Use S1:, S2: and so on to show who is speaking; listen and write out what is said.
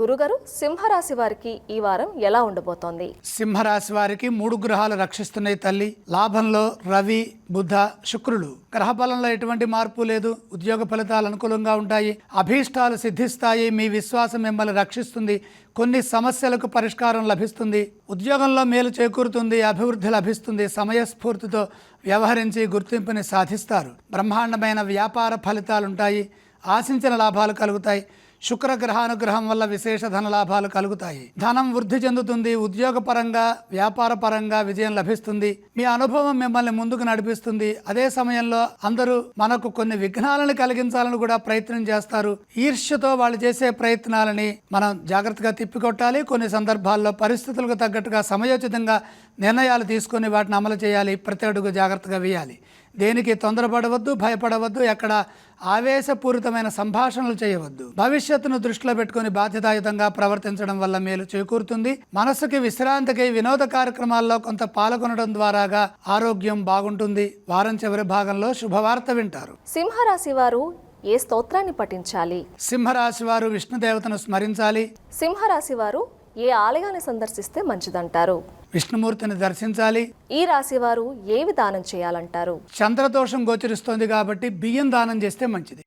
S1: గురుగారు సింహరాశి వారికి ఈ వారం ఎలా ఉండబోతోంది?
S2: సింహరాశి వారికి మూడు గ్రహాలు రక్షిస్తున్నాయి తల్లి. లాభంలో రవి బుధ శుక్రులు గ్రహ బలంలో ఎటువంటి మార్పు లేదు. ఉద్యోగ ఫలితాలు అనుకూలంగా ఉంటాయి. అభీష్టాలు సిద్ధిస్తాయి. మీ విశ్వాసం మిమ్మల్ని రక్షిస్తుంది. కొన్ని సమస్యలకు పరిష్కారం లభిస్తుంది. ఉద్యోగంలో మేలు చేకూరుతుంది. అభివృద్ధి లభిస్తుంది. సమయస్ఫూర్తితో వ్యవహరించి గుర్తింపుని సాధిస్తారు. బ్రహ్మాండమైన వ్యాపార ఫలితాలుంటాయి. ఆశించిన లాభాలు కలుగుతాయి. శుక్ర గ్రహానుగ్రహం వల్ల విశేష ధన లాభాలు కలుగుతాయి. ధనం వృద్ధి చెందుతుంది ఉద్యోగపరంగా వ్యాపార పరంగా విజయం లభిస్తుంది. మీ అనుభవం మిమ్మల్ని ముందుకు నడిపిస్తుంది. అదే సమయంలో అందరూ మనకు కొన్ని విఘ్నాలను కలిగించాలని కూడా ప్రయత్నం చేస్తారు. ఈర్ష్యతో వాళ్ళు చేసే ప్రయత్నాలని మనం జాగ్రత్తగా తిప్పికొట్టాలి. కొన్ని సందర్భాల్లో పరిస్థితులకు తగ్గట్టుగా సమయోచితంగా నిర్ణయాలు తీసుకొని వాటిని అమలు చేయాలి. ప్రతి అడుగు జాగ్రత్తగా వేయాలి. దేనికి తొందరపడవద్దు భయపడవద్దు ఎక్కడ ఆవేశపూరితమైన సంభాషణలు చేయవద్దు. భవిష్యత్తును దృష్టిలో పెట్టుకుని బాధ్యతాయుతంగా ప్రవర్తించడం వల్ల మేలు చేకూరుతుంది. మనసుకి విశ్రాంతికి వినోద కార్యక్రమాల్లో కొంత పాల్గొనడం ద్వారాగా ఆరోగ్యం బాగుంటుంది. వారం చివరి భాగంలో శుభవార్త వింటారు.
S1: సింహరాశి వారు ఏ స్తోత్రాన్ని పఠించాలి?
S2: సింహరాశి వారు విష్ణుదేవతను స్మరించాలి.
S1: సింహరాశి వారు ఏ ఆలయాన్ని సందర్శిస్తే మంచిదంటారు?
S2: విష్ణుమూర్తిని దర్శించాలి.
S1: ఈ రాశి వారు ఏవి దానం చేయాలంటారు?
S2: చంద్రదోషం గోచరిస్తోంది కాబట్టి బియ్యం దానం చేస్తే మంచిది.